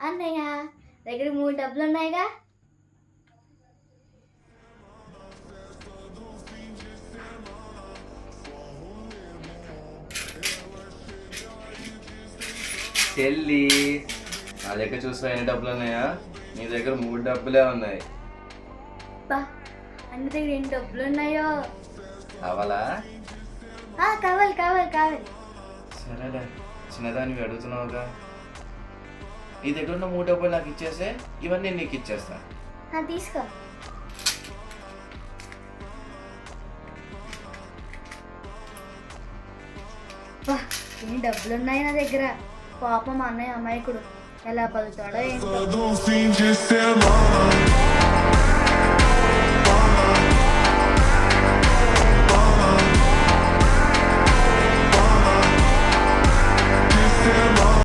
అన్నయ్య దగ్గర మూడు డబ్బులు ఉన్నాయిగా చెల్లి నా దగ్గర చూస్తా ఎన్ని డబ్బులు ఉన్నాయా నీ దగ్గర మూడు డబ్బులే ఉన్నాయి. బా అన్న దగ్గర ఎన్ని డబ్బులు ఉన్నాయో కావాలా? ఆ, కావాలి కావాలి కావాలి. సరేలే చిన్నదానివి అడుగుతున్నావుగా. నీ దగ్గర ఉన్న మూడు డబ్బులు నాకు ఇచ్చేసే ఇవన్నీ నీకు ఇచ్చేస్తా. తీసుకో. ఎన్ని డబ్బులు ఉన్నాయి నా దగ్గర? పాపం అన్నయ్య అమాయకుడు. ఎలా బతుతాడో ఏంటో.